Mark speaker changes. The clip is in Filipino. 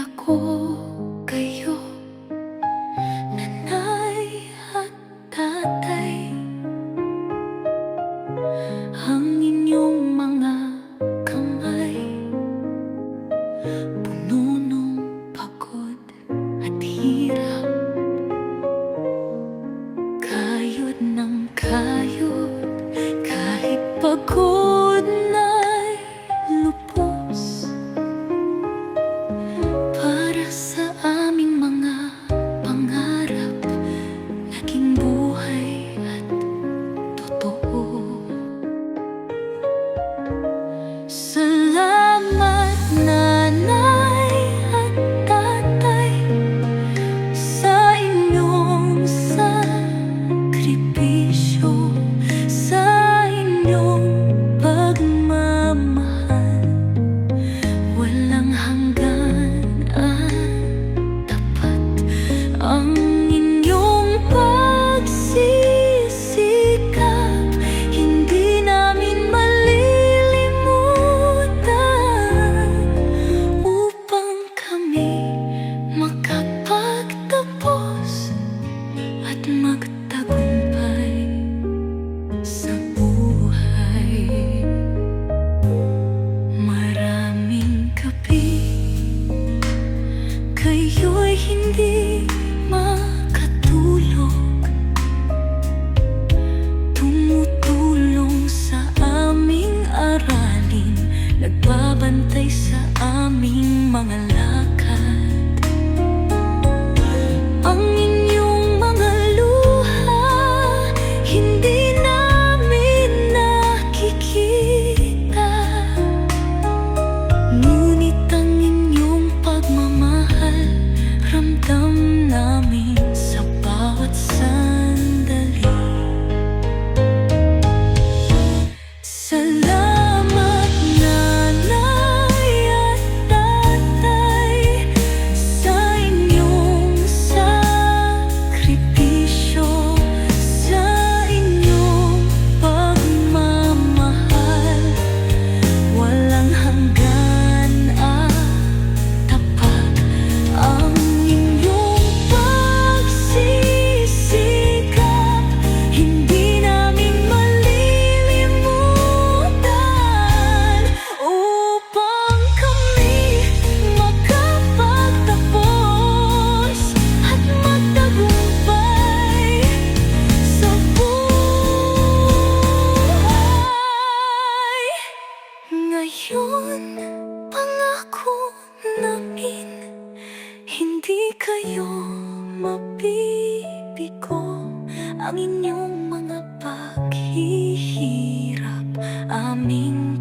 Speaker 1: ako. Le Ngayon, pangako namin Hindi kayo mabibigo Ang inyong mga paghihirap Aming